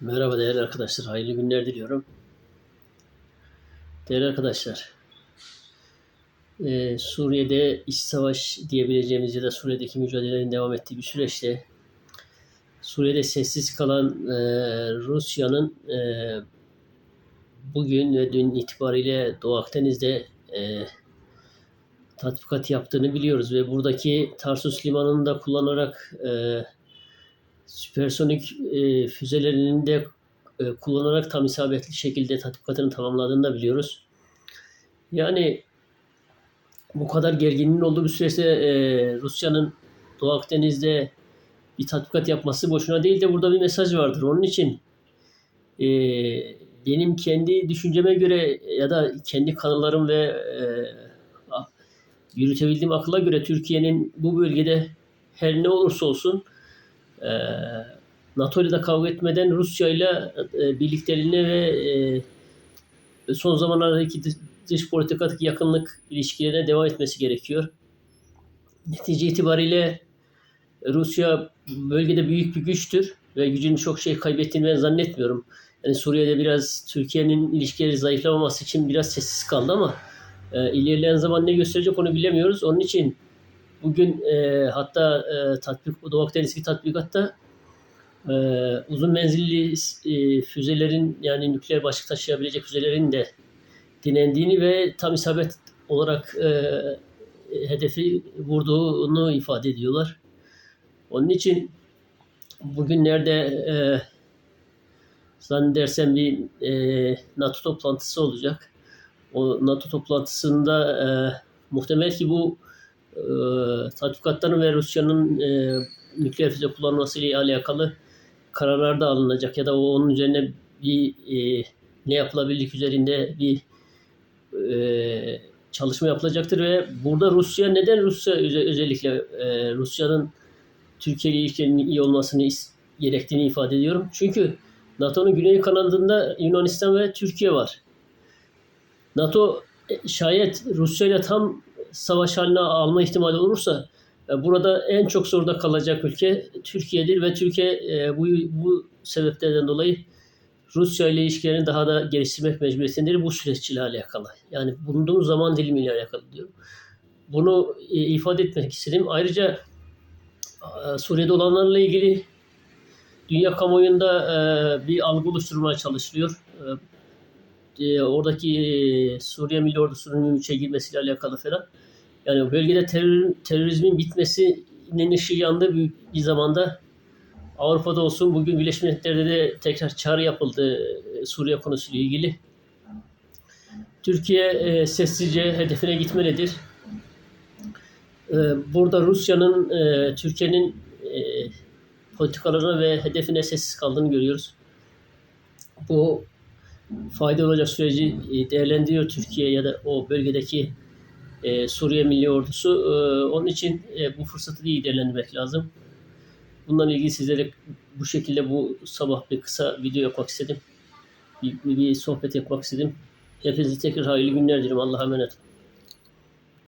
Merhaba değerli arkadaşlar, hayırlı günler diliyorum. Değerli arkadaşlar, eee, Suriye'de iç savaş diyebileceğimiz ya da Suriye'deki mücadelelerin devam ettiği bir süreçte Suriye'de sessiz kalan eee, Rusya'nın eee, bugün ve dün itibariyle Doğu Akdeniz'de eee, tatbikat yaptığını biliyoruz ve buradaki Tarsus Limanı'nı da kullanarak eee süpersonik e, füzelerini de e, kullanarak tam isabetli şekilde tatbikatını tamamladığını da biliyoruz. Yani bu kadar gerginliğin olduğu bir süreçte e, Rusya'nın Doğu Akdeniz'de bir tatbikat yapması boşuna değil de burada bir mesaj vardır. Onun için e, benim kendi düşünceme göre ya da kendi kanallarım ve e, yürütebildiğim akıla göre Türkiye'nin bu bölgede her ne olursa olsun e, NATO ile kavga etmeden Rusya ile e, birlikteliğine ve e, son zamanlardaki dış politikadaki yakınlık ilişkilerine devam etmesi gerekiyor. Netice itibariyle Rusya bölgede büyük bir güçtür ve gücünün çok şey kaybettiğini ben zannetmiyorum. Yani Suriye'de biraz Türkiye'nin ilişkileri zayıflamaması için biraz sessiz kaldı ama e, ilerleyen zaman ne gösterecek onu bilemiyoruz. Onun için Bugün e, hatta e, tatbik, Doğu Akdeniz'deki tatbikatta e, uzun menzilli e, füzelerin yani nükleer başlık taşıyabilecek füzelerin de denendiğini ve tam isabet olarak e, hedefi vurduğunu ifade ediyorlar. Onun için bugünlerde e, zannedersem bir e, NATO toplantısı olacak. O NATO toplantısında e, muhtemel ki bu tatbikatların ve Rusya'nın e, nükleer füze kullanması ile alakalı kararlar da alınacak ya da onun üzerine bir e, ne yapılabilirlik üzerinde bir e, çalışma yapılacaktır ve burada Rusya neden Rusya özellikle e, Rusya'nın Türkiye ile ilişkilerinin iyi olmasını gerektiğini ifade ediyorum. Çünkü NATO'nun güney kanadında Yunanistan ve Türkiye var. NATO e, şayet Rusya ile tam savaş haline alma ihtimali olursa e, burada en çok zorda kalacak ülke Türkiye'dir ve Türkiye e, bu, bu sebeplerden dolayı Rusya ile ilişkilerini daha da geliştirmek mecburiyetindedir bu süreçle alakalı. Yani bulunduğumuz zaman dilimiyle alakalı diyorum. Bunu e, ifade etmek istedim. Ayrıca Suriye'de olanlarla ilgili dünya kamuoyunda bir algı oluşturmaya çalışılıyor e, oradaki e, Suriye Milli Ordusu'nun ülkeye girmesiyle alakalı falan. Yani bölgede terör, terörizmin bitmesinin ışığı yandığı bir, bir zamanda Avrupa'da olsun bugün Birleşmiş Milletler'de de tekrar çağrı yapıldı e, Suriye konusuyla ilgili. Türkiye e, sessizce hedefine gitmelidir. E, burada Rusya'nın e, Türkiye'nin e, politikalarına ve hedefine sessiz kaldığını görüyoruz. Bu faydalı olacak süreci e, değerlendiriyor Türkiye ya da o bölgedeki e, Suriye Milli Ordusu. E, onun için e, bu fırsatı iyi değerlendirmek lazım. Bundan ilgili sizlere bu şekilde bu sabah bir kısa video yapmak istedim. Bir, bir, bir sohbet yapmak istedim. Hepinize tekrar hayırlı günler dilerim. Allah'a emanet olun.